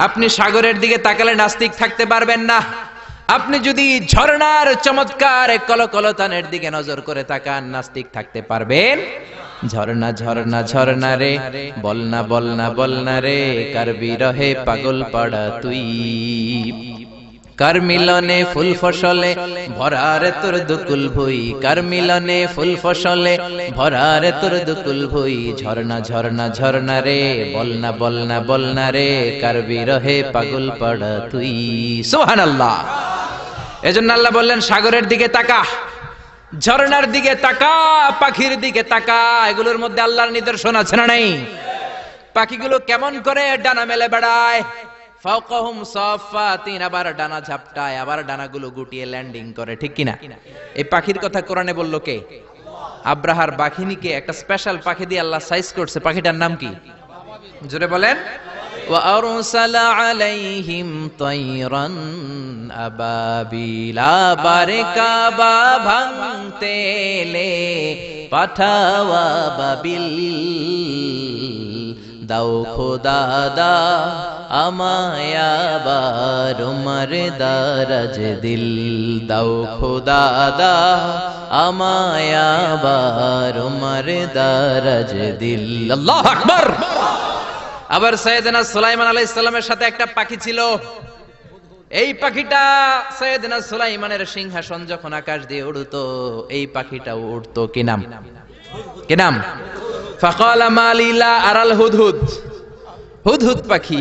আপনি সাগরের দিকে তাকালে নাস্তিক থাকতে পারবেন না। আপনি যদি ঝর্ণার চমৎকার কলকলতানের দিকে নজর করে তাকান, নাস্তিক থাকতে পারবেন? ঝর্ণা ঝর্ণা ঝর্ণা রে বলনা বলনা বলনা রে, কার বিরহে পাগল পাড়া তুই? কার মিলনে ফুল ফসলে, ভরারে তোর দুকুল ভুই। কার মিলনে ফুল ফসলে, ভরারে তোর দুকুল ভুই। ঝর্ণা ঝর্ণা ঝর্ণা রে, বলনা বলনা বলনা রে, কার বিরহে পাগল পাড়া তুই। সুবহানাল্লাহ। এজন্য আল্লাহ বললেন, সাগরের দিকে তাকা, ঝর্ণার দিকে তাকা, পাখির দিকে তাকা। এগুলোর মধ্যে আল্লাহর নিদর্শন আছে না নাই? পাখিগুলো কেমন করে ডানা মেলে বেড়ায়? ফাওকাহুম সাফাতিন আবার ডানা ঝাপটায় আবার ডানাগুলো গুটিয়ে ল্যান্ডিং করে ঠিক কিনা এই পাখির কথা কোরআনে বলল কে আব্রাহার বাঘিনীকে একটা স্পেশাল পাখি দিয়ে আল্লাহ সাইজ করছে পাখিটার নাম কি জোরে বলেন وأرسل عليهم طيرا أبابيل বারেকা বা ভাঙতে লে পাঠাওয়া বাবিল দাও খোদা দা, আমায় আবার উমর দারাজ দিল। দাও খোদা দা, আমায় আবার উমর দারাজ দিল। আল্লাহু আকবার! আবার সৈয়দনা সুলাইমান আলাইহিস সালামের সাথে একটা পাখি ছিল। এই পাখিটা সৈয়দনা সুলাইমানের সিংহাসন যখন আকাশ দিয়ে উড়তো, এই পাখিটা উড়তো। কি নাম? কি নাম? ফাকালা মালিলা আরাল হুদহুদ। হুদহুদ পাখি।